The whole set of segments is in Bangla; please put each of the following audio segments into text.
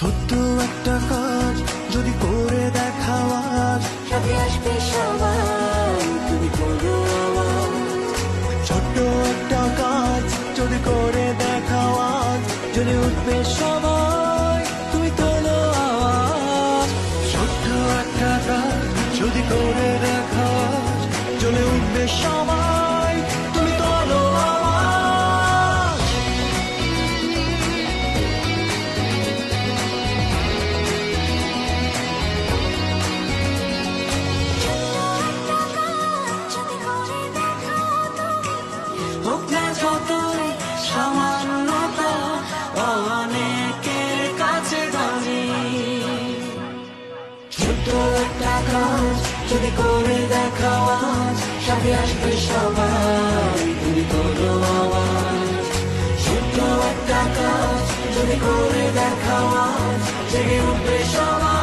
ছোট্ট একটা কাজ যদি করে দেখাও আজ। সাথে আসবে সবাই তুমি করো ছোট্ট একটা কাজ যদি করে দেখাও আজ। যদি উঠবে সবাই তুমি তোলো আওয়াজ ছোট্ট একটা কাজ যদি করে যদি করে দেখাও আজ সাথে আসবে সবাই। তুমি করো আওয়াজ ছোট্ট একটা কাজ, যদি করে দেখাও আজ জেগে উঠবে সবাই।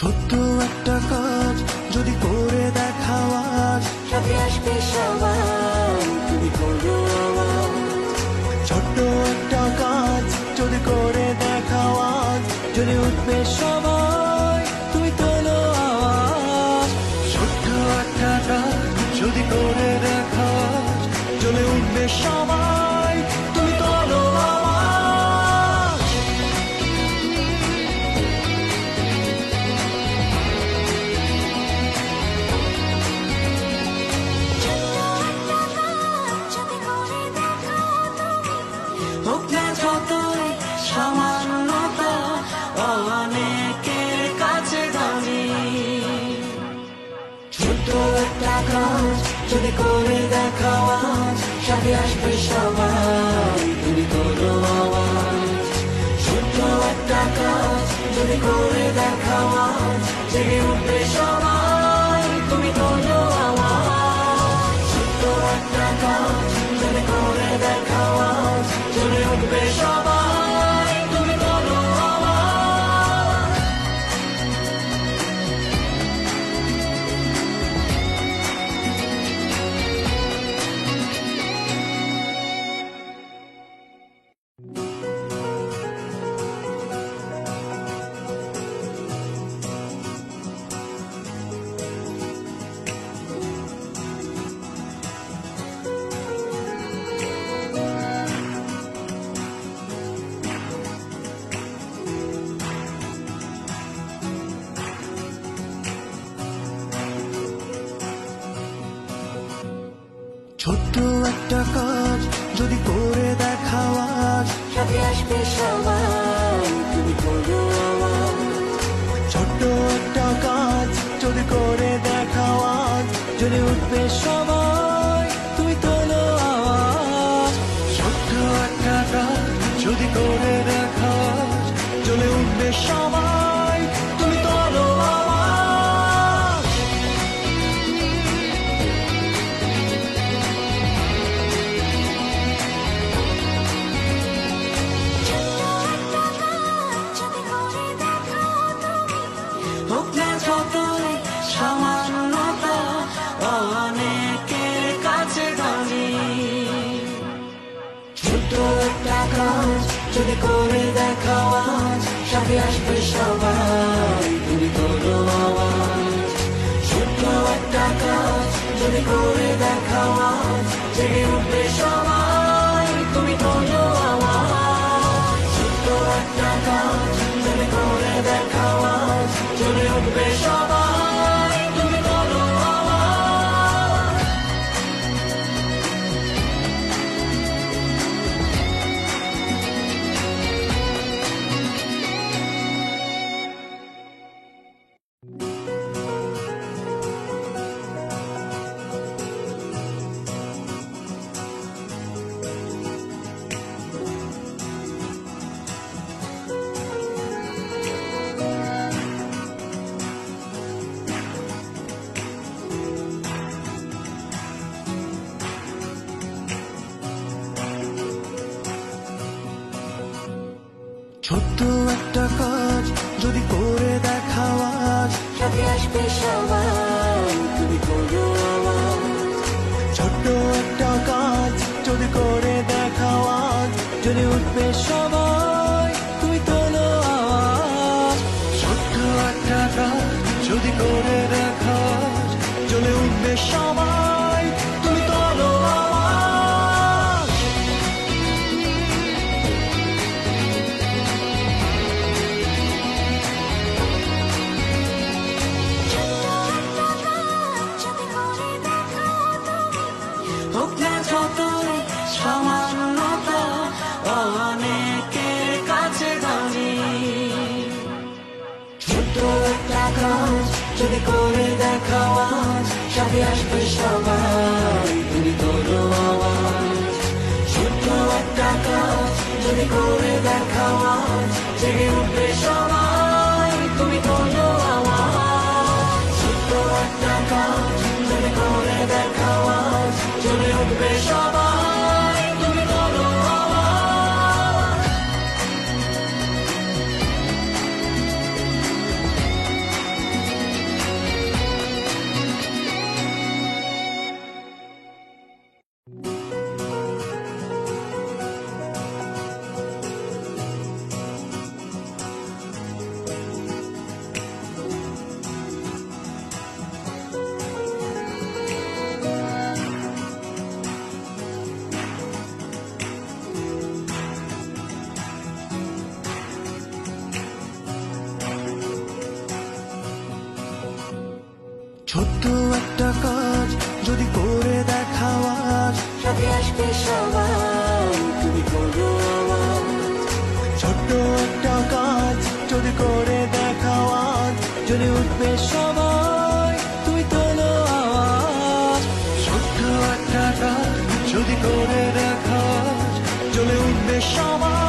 ছোট্ট একটা কাজ যদি করে দেখাও আজ। সাথে আসবে তুমি করো ছোট্ট একটা কাজ যদি করে দেখাও আজ। যদি উঠবে সবাই তুমি তোলো আওয়াজ। ছোট্ট একটা কাজ যদি করে দেখাও আজ। জ্বলে উঠবে সবাই। করে দেখাও আজ সাথে আসবে সবাই তুমি করো আওয়াজ ছোট্ট একটা কাজ যদি করে দেখাও আজ জেগে উঠবে সবাই তুমি করো আওয়াজ ছোট্ট একটা কাজ যদি করে দেখাও আজ জেগে উঠবে সবাই ছোট্ট একটা কাজ যদি করে দেখাও আজ। সাথে আসবে সবাই তুমি করো ছোট্ট একটা কাজ যদি করে দেখাও আজ। যদি উঠবে সবাই তুমি তোলো আওয়াজ। ছোট্ট একটা কাজ যদি করে দেখাও আজ। উঠবে সবাই। অনেকের কাছে দামি ছোট একটা কাজ যদি করে দেখাও আজ সাথে আসবে সবাই ছোট্ট একটা কাজ যদি করে দেখাও আজ। আসবে সবাই যদি করে দেখাও আজ সাথে আসবে সবাই। তুমি তোলো আওয়াজ ছোট্ট একটা কাজ, যদি করে দেখাও আজ জেগে উঠবে সবাই। তুমি তোলো আওয়াজ ছোট্ট একটা কাজ, যদি করে দেখাও আজ জেগে উঠবে সবাই। ছোট্ট একটা কাজ যদি করে দেখাও আজ। সাথে আসবে সবাই তুমি করো ছোট্ট একটা কাজ যদি করে দেখাও আজ। যদি উঠবে সবাই তুমি তোলো আওয়াজ। ছোট্ট একটা কাজ যদি করে দেখাও জ্বলে উঠবে সবাই।